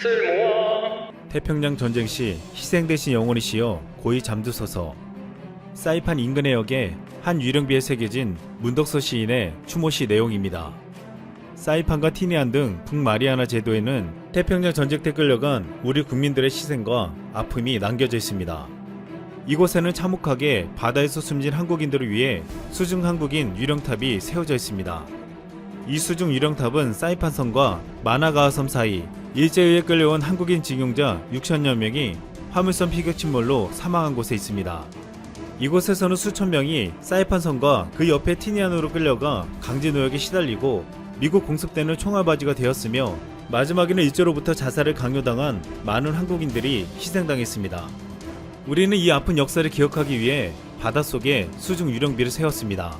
쓸모와 태평양 전쟁 시 희생되신 영혼이시여 고이 잠드소서. 사이판 인근의 역에 한 유령비에 새겨진 문덕서 시인의 추모시 내용입니다. 사이판과 티니안 등 북마리아나 제도에는 태평양 전쟁 때 끌려간 우리 국민들의 희생과 아픔이 남겨져 있습니다. 이곳에는 참혹하게 바다에서 숨진 한국인들을 위해 수중 한국인 유령탑이 세워져 있습니다. 이 수중 유령탑은 사이판 섬과 마나가와 섬 사이 일제에 끌려온 한국인 징용자 6천여 명이 화물선 피격 침몰로 사망한 곳에 있습니다. 이곳에서는 수천 명이 사이판 섬과 그 옆에 티니안으로 끌려가 강제 노역에 시달리고 미국 공습대는 총알바지가 되었으며 마지막에는 일제로부터 자살을 강요당한 많은 한국인들이 희생당했습니다. 우리는 이 아픈 역사를 기억하기 위해 바닷속에 수중 유령비를 세웠습니다.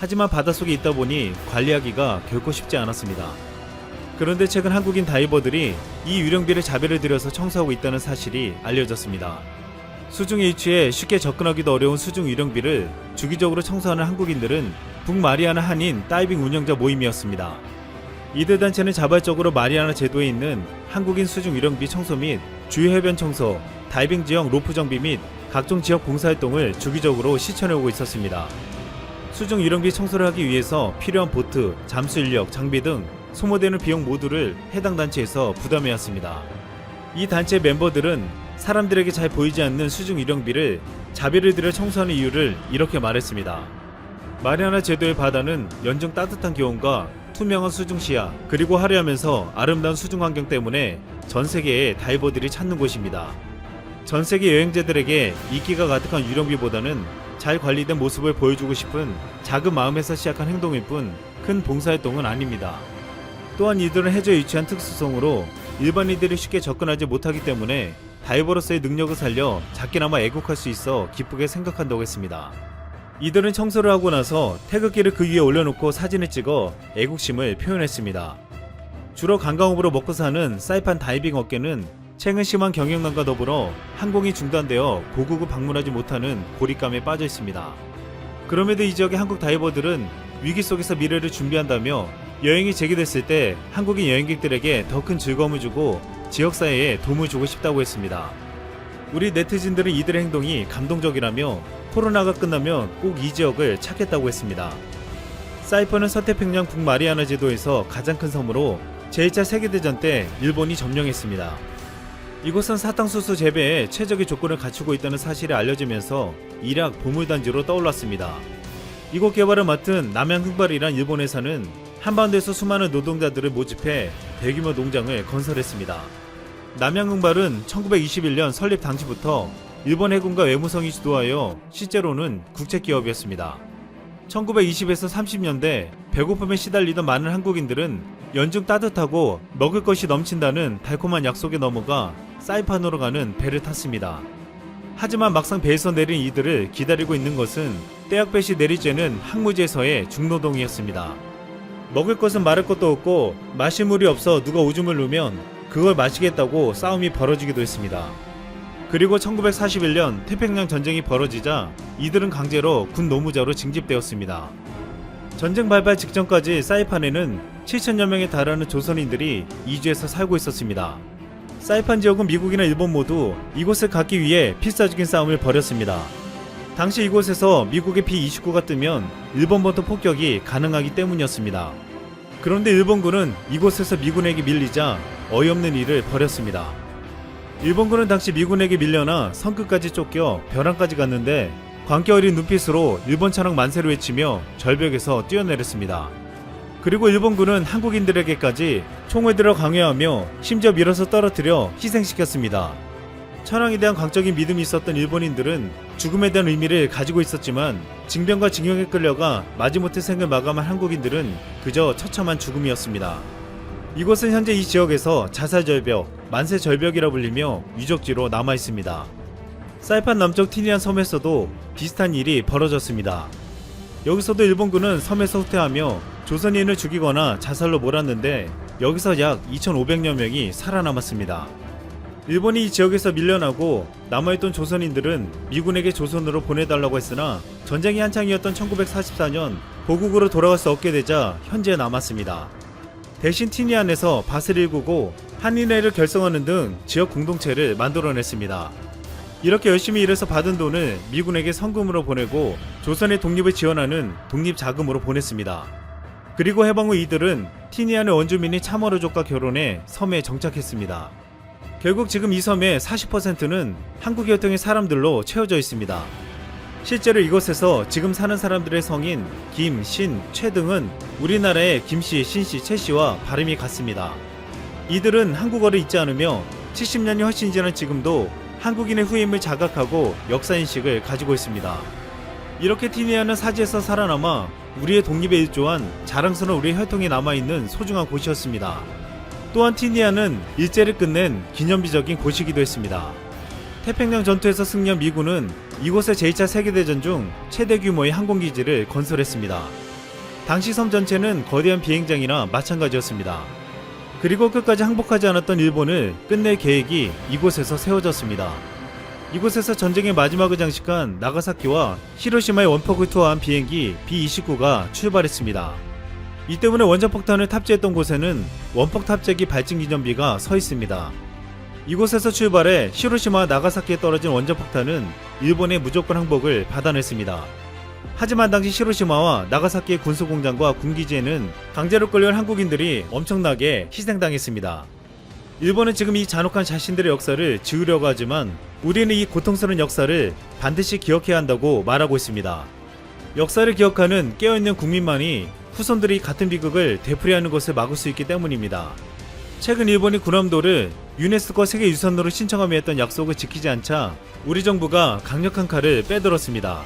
하지만 바닷속에 있다 보니 관리하기가 결코 쉽지 않았습니다. 그런데 최근 한국인 다이버들이 이 유령비를 자비를 들여서 청소하고 있다는 사실이 알려졌습니다. 수중에 위치해 쉽게 접근하기도 어려운 수중 유령비를 주기적으로 청소하는 한국인들은 북마리아나 한인 다이빙 운영자 모임이었습니다. 이들 단체는 자발적으로 마리아나 제도에 있는 한국인 수중 유령비 청소 및 주요 해변 청소, 다이빙 지역 로프 정비 및 각종 지역 봉사활동을 주기적으로 실천해오고 있었습니다. 수중 유령비 청소를 하기 위해서 필요한 보트, 잠수 인력, 장비 등 소모되는 비용 모두를 해당 단체에서 부담해야 했습니다. 이 단체 멤버들은 사람들에게 잘 보이지 않는 수중 유령비를 자비를 들여 청소하는 이유를 이렇게 말했습니다. 마리아나 제도의 바다는 연중 따뜻한 기온과 투명한 수중 시야 그리고 화려하면서 아름다운 수중 환경 때문에 전 세계의 다이버들이 찾는 곳입니다. 전 세계 여행자들에게 인기가 가득한 유령비보다는 잘 관리된 모습을 보여주고 싶은 작은 마음에서 시작한 행동일 뿐 큰 봉사활동은 아닙니다. 또한 이들은 해저에 위치한 특수성으로 일반인들이 쉽게 접근하지 못하기 때문에 다이버로서의 능력을 살려 작게나마 애국할 수 있어 기쁘게 생각한다고 했습니다. 이들은 청소를 하고 나서 태극기를 그 위에 올려놓고 사진을 찍어 애국심을 표현했습니다. 주로 관광업으로 먹고 사는 사이판 다이빙 업계는 최근 심한 경영난과 더불어 항공이 중단되어 고국을 방문하지 못하는 고립감에 빠져 있습니다. 그럼에도 이 지역의 한국 다이버들은 위기 속에서 미래를 준비한다며 여행이 재개됐을 때 한국인 여행객들에게 더 큰 즐거움을 주고 지역사회에 도움을 주고 싶다고 했습니다. 우리 네티즌들은 이들의 행동이 감동적이라며 코로나가 끝나면 꼭 이 지역을 찾겠다고 했습니다. 사이퍼는 서태평양 북마리아나 제도에서 가장 큰 섬으로 제2차 세계대전 때 일본이 점령했습니다. 이곳은 사탕수수 재배에 최적의 조건을 갖추고 있다는 사실이 알려지면서 일약 보물단지로 떠올랐습니다. 이곳 개발을 맡은 남양흥발이란 일본 회사는 한반도에서 수많은 노동자들을 모집해 대규모 농장을 건설했습니다. 남양흥발은 1921년 설립 당시부터 일본 해군과 외무성이 주도하여 실제로는 국책기업이었습니다. 1920에서 30년대 배고픔에 시달리던 많은 한국인들은 연중 따뜻하고 먹을 것이 넘친다는 달콤한 약속에 넘어가 사이판으로 가는 배를 탔습니다. 하지만 막상 배에서 내린 이들을 기다리고 있는 것은 떼약볕이 내리쬐는 항무지에서의 중노동이었습니다. 먹을 것은 말할 것도 없고 마실 물이 없어 누가 오줌을 누면 그걸 마시겠다고 싸움이 벌어지기도 했습니다. 그리고 1941년 태평양 전쟁이 벌어지자 이들은 강제로 군 노무자로 징집되었습니다. 전쟁 발발 직전까지 사이판에는 7천여 명에 달하는 조선인들이 이주해서 살고 있었습니다. 사이판 지역은 미국이나 일본 모두 이곳을 갖기 위해 필사적인 싸움을 벌였습니다. 당시 이곳에서 미국의 B-29가 뜨면 일본부터 폭격이 가능하기 때문이었습니다. 그런데 일본군은 이곳에서 미군에게 밀리자 어이없는 일을 벌였습니다. 일본군은 당시 미군에게 밀려나 성끝까지 쫓겨 벼랑까지 갔는데 광기 어린 눈빛으로 일본 차랑 만세를 외치며 절벽에서 뛰어내렸습니다. 그리고 일본군은 한국인들에게까지 총을 들어 강요하며 심지어 밀어서 떨어뜨려 희생시켰습니다. 천황에 대한 광적인 믿음이 있었던 일본인들은 죽음에 대한 의미를 가지고 있었지만 징병과 징용에 끌려가 마지못해 생을 마감한 한국인들은 그저 처참한 죽음이었습니다. 이곳은 현재 이 지역에서 자살절벽, 만세절벽이라 불리며 유적지로 남아 있습니다. 사이판 남쪽 티니안 섬에서도 비슷한 일이 벌어졌습니다. 여기서도 일본군은 섬에서 후퇴하며 조선인을 죽이거나 자살로 몰았는데 여기서 약 2,500여 명이 살아남았습니다. 일본이 이 지역에서 밀려나고 남아있던 조선인들은 미군에게 조선으로 보내달라고 했으나 전쟁이 한창이었던 1944년 고국으로 돌아갈 수 없게 되자 현재 남았습니다. 대신 티니안에서 밭을 일구고 한인회를 결성하는 등 지역 공동체를 만들어냈습니다. 이렇게 열심히 일해서 받은 돈을 미군에게 성금으로 보내고 조선의 독립을 지원하는 독립자금으로 보냈습니다. 그리고 해방 후 이들은 티니안의 원주민이 참어로족과 결혼해 섬에 정착했습니다. 결국 지금 이 섬의 40%는 한국 혈통의 사람들로 채워져 있습니다. 실제로 이곳에서 지금 사는 사람들의 성인 김, 신, 최 등은 우리나라의 김씨, 신씨, 최씨와 발음이 같습니다. 이들은 한국어를 잊지 않으며 70년이 훨씬 지난 지금도 한국인의 후임을 자각하고 역사인식을 가지고 있습니다. 이렇게 티니아는 사지에서 살아남아 우리의 독립에 일조한 자랑스러운 우리의 혈통이 남아있는 소중한 곳이었습니다. 또한 티니아는 일제를 끝낸 기념비적인 곳이기도 했습니다. 태평양 전투에서 승리한 미군은 이곳에 제2차 세계대전 중 최대 규모의 항공기지를 건설했습니다. 당시 섬 전체는 거대한 비행장이나 마찬가지였습니다. 그리고 끝까지 항복하지 않았던 일본을 끝낼 계획이 이곳에서 세워졌습니다. 이곳에서 전쟁의 마지막을 장식한 나가사키와 히로시마의 원폭을 투하한 비행기 B-29가 출발했습니다. 이 때문에 원자폭탄을 탑재했던 곳에는 원폭 탑재기 발진 기념비가 서 있습니다. 이곳에서 출발해 히로시마와 나가사키에 떨어진 원자폭탄은 일본의 무조건 항복을 받아냈습니다. 하지만 당시 히로시마와 나가사키의 군수공장과 군기지에는 강제로 끌려온 한국인들이 엄청나게 희생당했습니다. 일본은 지금 이 잔혹한 자신들의 역사를 지우려고 하지만 우리는 이 고통스러운 역사를 반드시 기억해야 한다고 말하고 있습니다. 역사를 기억하는 깨어있는 국민만이 후손들이 같은 비극을 되풀이하는 것을 막을 수 있기 때문입니다. 최근 일본이 군함도를 유네스코 세계유산으로 신청하며 했던 약속을 지키지 않자 우리 정부가 강력한 칼을 빼들었습니다.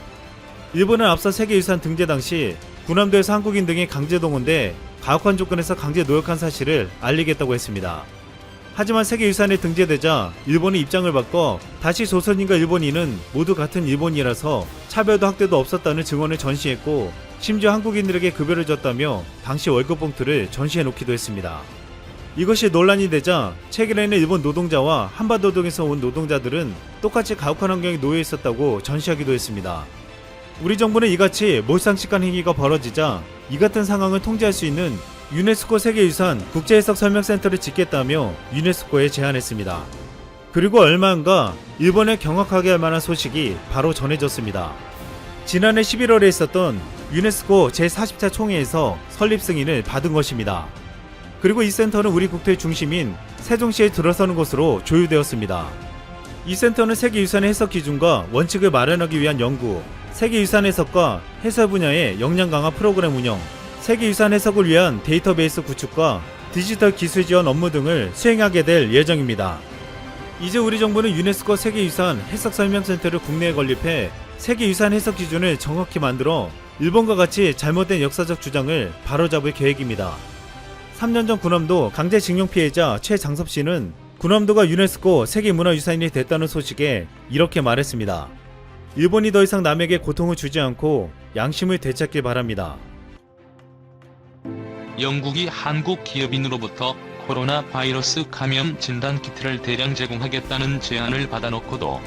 일본은 앞서 세계유산 등재 당시 군함도에서 한국인 등이 강제 동원돼 가혹한 조건에서 강제 노역한 사실을 알리겠다고 했습니다. 하지만 세계유산에 등재되자 일본이 입장을 바꿔 다시 조선인과 일본인은 모두 같은 일본이라서 차별도 학대도 없었다는 증언을 전시했고 심지어 한국인들에게 급여를 줬다며 당시 월급 봉투를 전시해 놓기도 했습니다. 이것이 논란이 되자 최근에는 일본 노동자와 한반도동에서 온 노동자들은 똑같이 가혹한 환경에 놓여 있었다고 전시하기도 했습니다. 우리 정부는 이같이 몰상식한 행위가 벌어지자 이 같은 상황을 통제할 수 있는 유네스코 세계유산 국제해석 설명센터를 짓겠다며 유네스코에 제안했습니다. 그리고 얼마 안가 일본에 경악하게 할 만한 소식이 바로 전해졌습니다. 지난해 11월에 있었던 유네스코 제40차 총회에서 설립 승인을 받은 것입니다. 그리고 이 센터는 우리 국토의 중심인 세종시에 들어서는 곳으로 조율되었습니다. 이 센터는 세계유산의 해석 기준과 원칙을 마련하기 위한 연구, 세계유산 해석과 해설 분야의 역량 강화 프로그램 운영, 세계유산 해석을 위한 데이터베이스 구축과 디지털 기술 지원 업무 등을 수행하게 될 예정입니다. 이제 우리 정부는 유네스코 세계유산 해석 설명센터를 국내에 건립해 세계유산 해석 기준을 정확히 만들어 일본과 같이 잘못된 역사적 주장을 바로잡을 계획입니다. 3년 전 군함도 강제징용 피해자 최장섭 씨는 군함도가 유네스코 세계문화유산이 됐다는 소식에 이렇게 말했습니다. 일본이 더 이상 남에게 고통을 주지 않고 양심을 되찾길 바랍니다. 영국이 한국 기업인으로부터 코로나 바이러스 감염 진단 키트를 대량 제공하겠다는 제안을 받아놓고도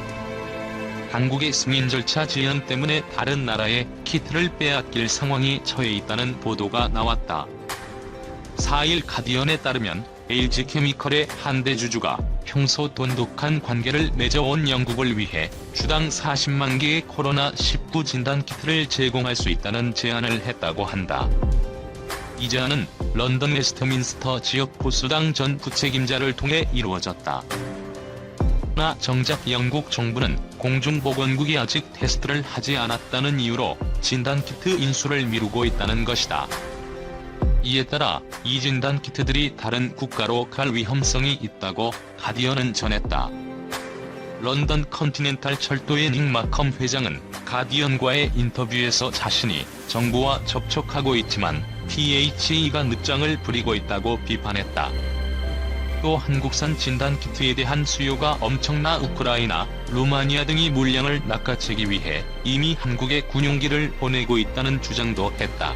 한국의 승인 절차 지연 때문에 다른 나라에 키트를 빼앗길 상황이 처해 있다는 보도가 나왔다. 4일 가디언에 따르면 LG케미컬의 한 대 주주가 평소 돈독한 관계를 맺어온 영국을 위해 주당 40만 개의 코로나19 진단 키트를 제공할 수 있다는 제안을 했다고 한다. 이 제안은 런던 웨스트민스터 지역 보수당 전 부책임자를 통해 이루어졌다. 그러나 정작 영국 정부는 공중보건국이 아직 테스트를 하지 않았다는 이유로 진단키트 인수를 미루고 있다는 것이다. 이에 따라 이 진단 키트들이 다른 국가로 갈 위험성이 있다고 가디언은 전했다. 런던 컨티넨탈 철도의 닉 마컴 회장은 가디언과의 인터뷰에서 자신이 정부와 접촉하고 있지만 THE가 늦장을 부리고 있다고 비판했다. 또 한국산 진단 키트에 대한 수요가 엄청나 우크라이나, 루마니아 등이 물량을 낚아채기 위해 이미 한국에 군용기를 보내고 있다는 주장도 했다.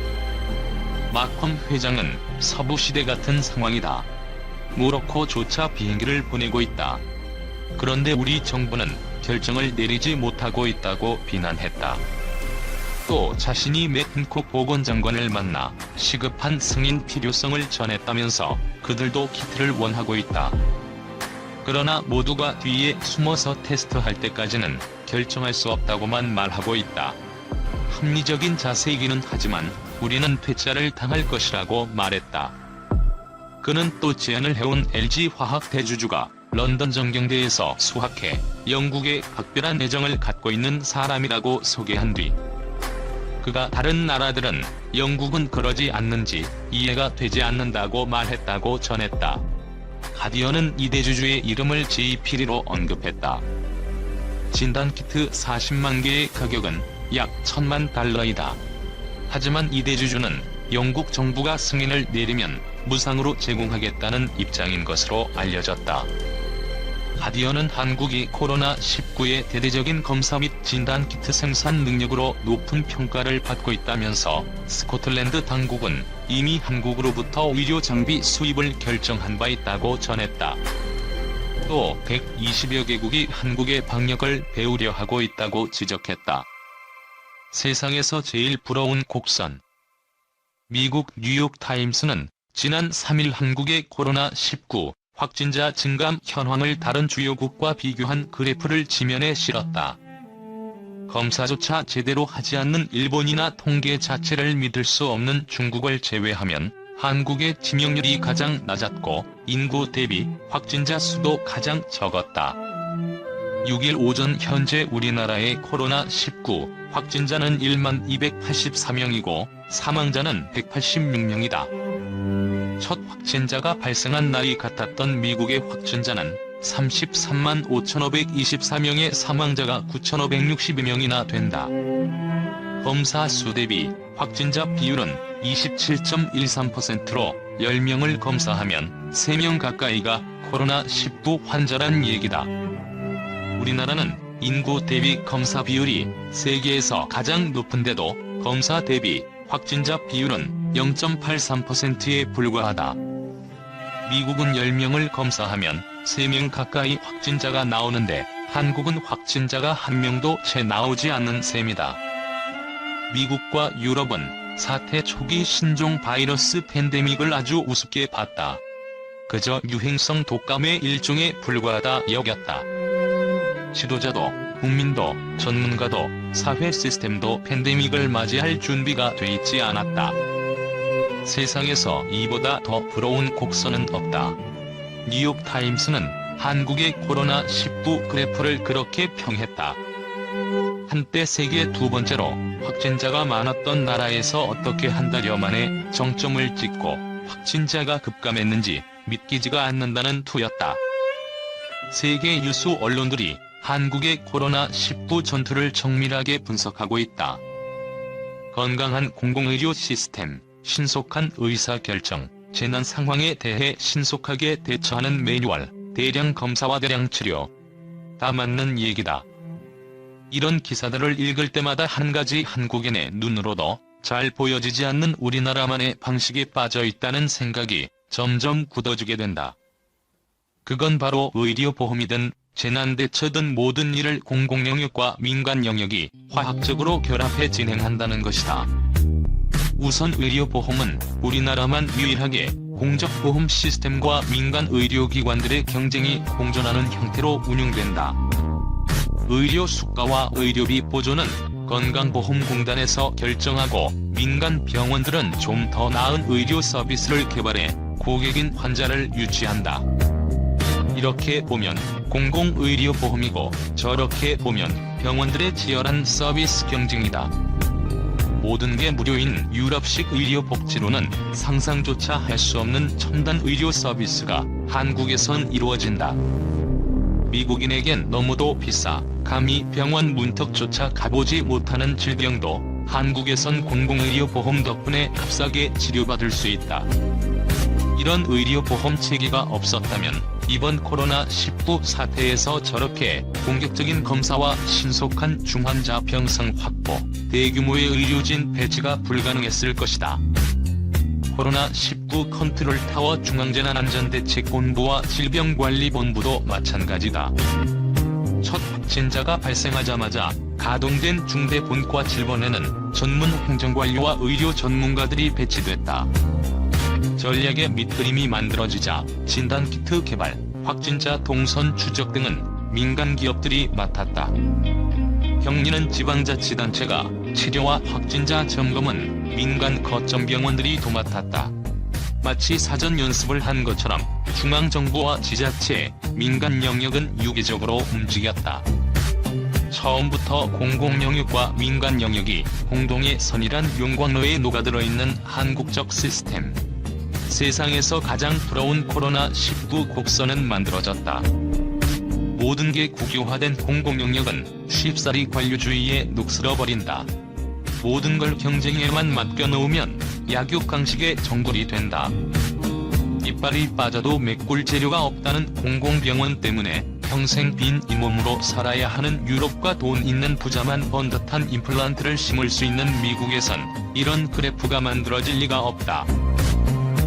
마컴 회장은 서부 시대 같은 상황이다. 모로코조차 비행기를 보내고 있다. 그런데 우리 정부는 결정을 내리지 못하고 있다고 비난했다. 또 자신이 맥킨콕 보건장관을 만나 시급한 승인 필요성을 전했다면서 그들도 키트를 원하고 있다. 그러나 모두가 뒤에 숨어서 테스트할 때까지는 결정할 수 없다고만 말하고 있다. 합리적인 자세이기는 하지만 우리는 퇴짜를 당할 것이라고 말했다. 그는 또 제안을 해온 LG화학 대주주가 런던 정경대에서 수학해 영국에 각별한 애정을 갖고 있는 사람이라고 소개한 뒤 그가 다른 나라들은 영국은 그러지 않는지 이해가 되지 않는다고 말했다고 전했다. 가디언은 이 대주주의 이름을 JP리로 언급했다. 진단키트 40만 개의 가격은 약 1000만 달러이다. 하지만 이 대주주는 영국 정부가 승인을 내리면 무상으로 제공하겠다는 입장인 것으로 알려졌다. 가디언은 한국이 코로나19의 대대적인 검사 및 진단 키트 생산 능력으로 높은 평가를 받고 있다면서 스코틀랜드 당국은 이미 한국으로부터 의료 장비 수입을 결정한 바 있다고 전했다. 또 120여 개국이 한국의 방역을 배우려 하고 있다고 지적했다. 세상에서 제일 부러운 곡선. 미국 뉴욕타임스는 지난 3일 한국의 코로나19 확진자 증감 현황을 다른 주요국과 비교한 그래프를 지면에 실었다. 검사조차 제대로 하지 않는 일본이나 통계 자체를 믿을 수 없는 중국을 제외하면 한국의 치명률이 가장 낮았고 인구 대비 확진자 수도 가장 적었다. 6일 오전 현재 우리나라의 코로나19 확진자는 1만 284명이고 사망자는 186명이다. 첫 확진자가 발생한 날이 같았던 미국의 확진자는 33만 5,524명의 사망자가 9,562명이나 된다. 검사 수 대비 확진자 비율은 27.13%로 10명을 검사하면 3명 가까이가 코로나19 환자란 얘기다. 우리나라는 인구 대비 검사 비율이 세계에서 가장 높은데도 검사 대비 확진자 비율은 0.83%에 불과하다. 미국은 10명을 검사하면 3명 가까이 확진자가 나오는데 한국은 확진자가 한 명도 채 나오지 않는 셈이다. 미국과 유럽은 사태 초기 신종 바이러스 팬데믹을 아주 우습게 봤다. 그저 유행성 독감의 일종에 불과하다 여겼다. 지도자도 국민도 전문가도 사회 시스템도 팬데믹을 맞이할 준비가 돼 있지 않았다. 세상에서 이보다 더 부러운 곡선은 없다. 뉴욕타임스는 한국의 코로나19 그래프를 그렇게 평했다. 한때 세계 두 번째로 확진자가 많았던 나라에서 어떻게 한 달여 만에 정점을 찍고 확진자가 급감했는지 믿기지가 않는다는 투였다. 세계 유수 언론들이 한국의 코로나19 전투를 정밀하게 분석하고 있다. 건강한 공공의료 시스템, 신속한 의사결정, 재난 상황에 대해 신속하게 대처하는 매뉴얼, 대량 검사와 대량 치료. 다 맞는 얘기다. 이런 기사들을 읽을 때마다 한 가지 한국인의 눈으로도 잘 보여지지 않는 우리나라만의 방식에 빠져 있다는 생각이 점점 굳어지게 된다. 그건 바로 의료보험이든 재난대처든 모든 일을 공공영역과 민간 영역이 화학적으로 결합해 진행한다는 것이다. 우선 의료보험은 우리나라만 유일하게 공적보험 시스템과 민간 의료기관들의 경쟁이 공존하는 형태로 운영된다. 의료 수가와 의료비 보조는 건강보험공단에서 결정하고 민간 병원들은 좀 더 나은 의료 서비스를 개발해 고객인 환자를 유치한다. 이렇게 보면 공공의료보험이고 저렇게 보면 병원들의 치열한 서비스 경쟁이다. 모든 게 무료인 유럽식 의료복지로는 상상조차 할 수 없는 첨단 의료 서비스가 한국에선 이루어진다. 미국인에겐 너무도 비싸 감히 병원 문턱조차 가보지 못하는 질병도 한국에선 공공의료보험 덕분에 값싸게 치료받을 수 있다. 이런 의료보험 체계가 없었다면 이번 코로나19 사태에서 저렇게 공격적인 검사와 신속한 중환자 병상 확보, 대규모의 의료진 배치가 불가능했을 것이다. 코로나19 컨트롤 타워 중앙재난안전대책본부와 질병관리본부도 마찬가지다. 첫 확진자가 발생하자마자 가동된 중대 본과 7번에는 전문 행정관료와 의료 전문가들이 배치됐다. 전략의 밑그림이 만들어지자 진단키트 개발, 확진자 동선 추적 등은 민간 기업들이 맡았다. 경리는 지방자치단체가 치료와 확진자 점검은 민간 거점병원들이 도맡았다. 마치 사전 연습을 한 것처럼 중앙정부와 지자체, 민간 영역은 유기적으로 움직였다. 처음부터 공공 영역과 민간 영역이 공동의 선이란 용광로에 녹아들어 있는 한국적 시스템. 세상에서 가장 부러운 코로나19 곡선은 만들어졌다. 모든 게 국유화된 공공 영역은 쉽사리 관료주의에 녹슬어버린다. 모든 걸 경쟁에만 맡겨놓으면 약육강식의 정돌이 된다. 이빨이 빠져도 메꿀 재료가 없다는 공공병원 때문에 평생 빈 잇몸으로 살아야 하는 유럽과 돈 있는 부자만 번 듯한 임플란트를 심을 수 있는 미국에선 이런 그래프가 만들어질 리가 없다.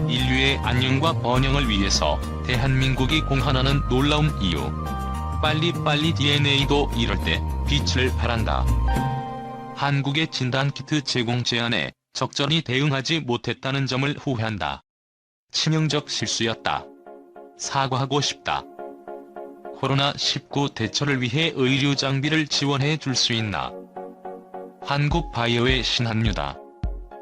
인류의 안녕과 번영을 위해서 대한민국이 공헌하는 놀라운 이유. 빨리빨리 DNA도 이럴 때 빛을 발한다. 한국의 진단키트 제공 제안에 적절히 대응하지 못했다는 점을 후회한다. 치명적 실수였다. 사과하고 싶다. 코로나19 대처를 위해 의료 장비를 지원해 줄 수 있나? 한국 바이오의 신한류다.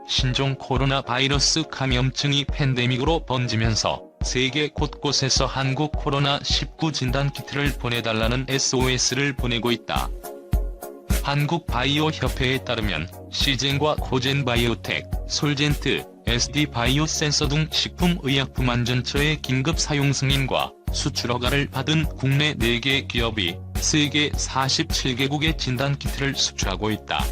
신종 코로나 바이러스 감염증이 팬데믹으로 번지면서 세계 곳곳에서 한국 코로나19 진단 키트를 보내달라는 SOS를 보내고 있다. 한국바이오협회에 따르면 시젠과 코젠바이오텍, 솔젠트, SD바이오센서 등 식품의약품 안전처의 긴급 사용 승인과 수출 허가를 받은 국내 4개 기업이 세계 47개국의 진단 키트를 수출하고 있다.